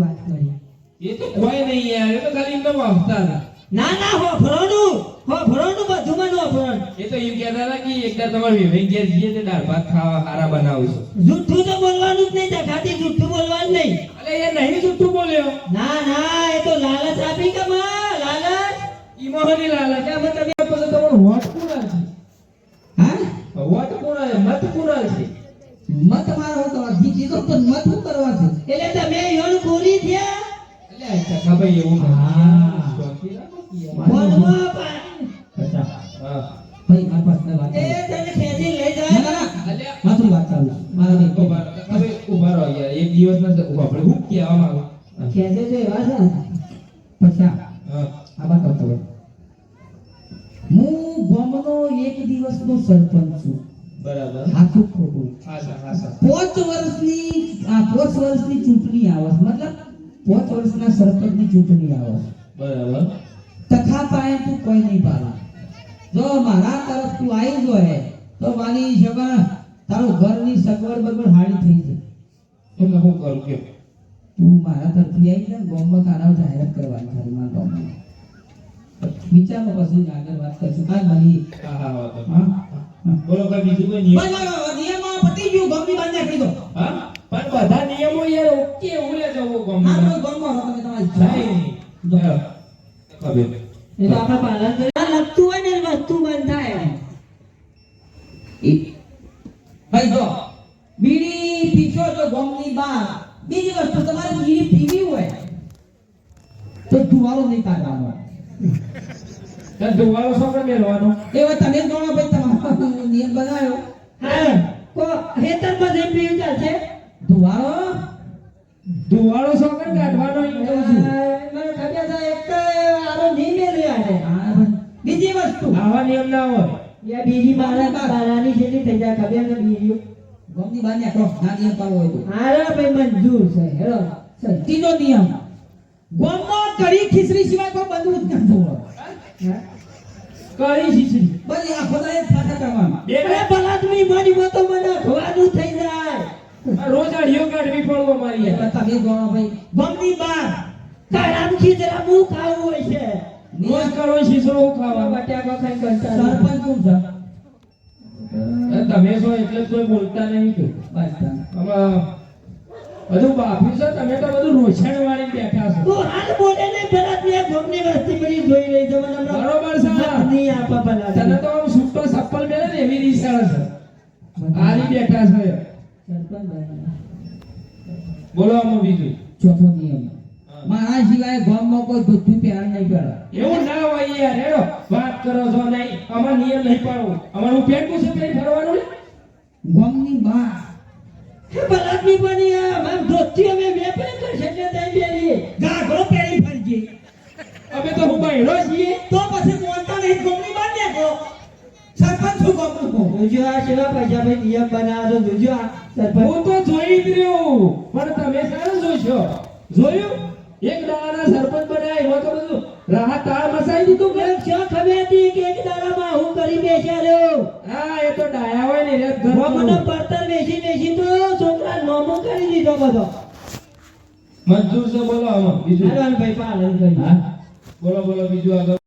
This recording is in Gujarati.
વાત કરી. એ તો કોઈ નહીં યાર એ તો ખાલી એમને વાવતા હતા. ના ના હો ભરોનું હો ભરોનું બધું માં નો એ તો એમ કહેતા હતા કે એકદા તમારે વિવેક ઘેર જઈએ તે દાળ ભાત ખાવા હારા બનાવું જૂઠું તો બોલવાનું જ નહીં ખાતી જૂઠું બોલવાનું નહીં. અરે એ નહીં જુઠ્ઠું બોલ્યો. ના ના એ તો લાલચ આપી કે માં લાલચ? ઈમોહની તમે ભાઈ એવું હા. પાણી. અચ્છા ભાઈ મારી પાસે વાત એ તને ખેંચી લઈ જાય ના, ના. અલ્યા વાત ચાલુ મારા ભાઈ હવે ઊભા રહો યાર એક દિવસ ના હું કહેવા માંગુ એવા છે ને. હા આ વાત કરતો હું ગામનો એક દિવસનો સરપંચ છું બરાબર સાચું ખોટું પાંચ વર્ષની આ પાંચ વર્ષની ચૂંટણી આવે મતલબ પાંચ વર્ષના સરપંચની ચૂંટણી આવે. બરાબર. તખા પાયે તું કોઈ નહીં પાલા જો મારા તરફ તું આવી જોય તો મારી સગા તારું ઘરની સગવડ બગડ હારી થઈ જાય. એટલે હું કરું કે તું મારા તરફથી આવી ને ગોમમાં તારા જાહેરાત કરવાની ખાલી મારા ગામમાં. વિચારો પછી આગળ વાત કરશું. કાલ મારી હા હા હા? બોલો કઈ બીજું કોઈ નિયમ બસ, બસ, બસ, નિયમો પતી ગયું ગામની બહાર નીકળી દો હા પણ બધા નિયમો યાર ઓકે એવું લે જવો હા ગમે તો ગામમાં રહો તમે તમારી નહીં ખબર એ તો આપણે પાલન કરી આ ધુવાળો નહીં કાઢવાનો ધુવાળો એ તમે જ ભાઈ તમારો નિયમ બનાવ્યો હા કો હેતર પર એમ પીવું ચાલશે ધુવાળો ધુવાળો છોકરો કાઢવાનો એમ કહું છું. મને ખબર છે એક તો આરો નહીં મેળવ્યા આને. બીજી વસ્તુ. આવા નિયમ ના હોય. યા બીજી બારા બારાની છેલ્લી થઈ જાય ખબર છે બીજી. ગામની બાને નીકળો ના નિયમ પાડવો હોય તો. હારો ભાઈ મંજૂર છે હેલો ત્રીજો નિયમ. ગામમાં કઢી ખીચડી સિવાય કોઈ બનવું જ ન જોવે. કરી શીશડી બસ આ ખોદાએ ફાટા કરવાના. બે મળી તો મને થઈ જાય આ રોજ અઢીઓ કાઢવી પડવો મારી તમે ગણો ભાઈ બમની બાર. કાળામ ખીચડા મું ખાવું હોય છે. રોજ કરો શીશડો ખાવા. બટાકો ખાઈ કરતા સરપંચ કોણ છે? તમે છો એટલે કોઈ બોલતા નહીં કે. બસ. આમાં બધું બાફી છે તમે તો બધું રોછણ વાળી બેઠા છો. તું હાલ બોલે ને પેલા ત્યાં ગોમની વસ્તી બધી જોઈ રહી છે મને બરોબર છે. નહીં આપા તને તો આમ સુપર ચપ્પલ પહેરે ને એવી રીસાળ છે. આરી બેઠા છે. બોલો આમાં બીજું? ચોથો નિયમ. મારા સિવાય ગામમાં કોઈ દૂધથી પ્યાર નહીં કરે. એવું ના હોય યાર હેડો વાત કરો છો નહીં. અમાર નિયમ નહીં પાડવો. અમારું પેટું છે પેટ ફરવાનું? ગામની બા હે બલાદમી બની આ માર ધોતી અમે વેપાર કરશે એટલે દઈ બેરી ગાઘરો પેલી ફરજી. અમે તો હું બહેરો છીએ. તો પછી બોલતા નહીં ગમની બાર દેખો સરપંચ શું ગામનું કહું જોજો આ પૈસા ભાઈ નિયમ બનાવો જોજો આ સરપંચ. હું તો જોઈ જ રહ્યો પણ તમે સારું જોશો. જોયું? એક દાડાના સરપંચ બન્યા એમાં તો બધું રાહત તાળ મસાઈ દીધું કે? શું ખબર હતી કે એક દાડામાં હું કરી બેસ્યા રહ્યો? હા એ તો ડાયા હોય ને રે મને પડતર બેસી બેસી તો છોકરા નોમો કરી દીધો બધો. મંજૂર છે બોલો આમાં બીજું. ભાઈ પાલન કરી હા? બોલો બોલો બીજું આગળ.